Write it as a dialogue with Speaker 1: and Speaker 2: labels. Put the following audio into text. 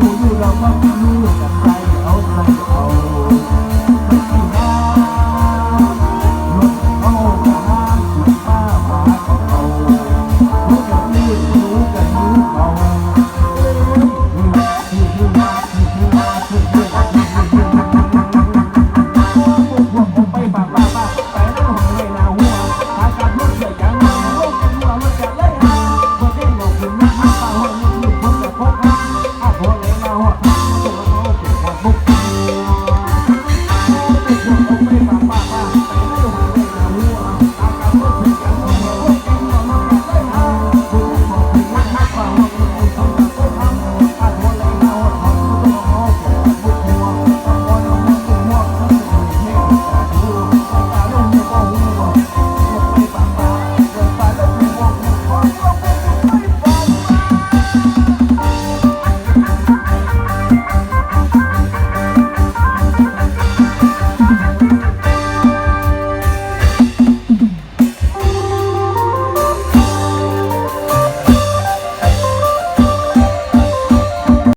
Speaker 1: ผู้อยเราก็ผู้อยู่กัใครเอาใครเอา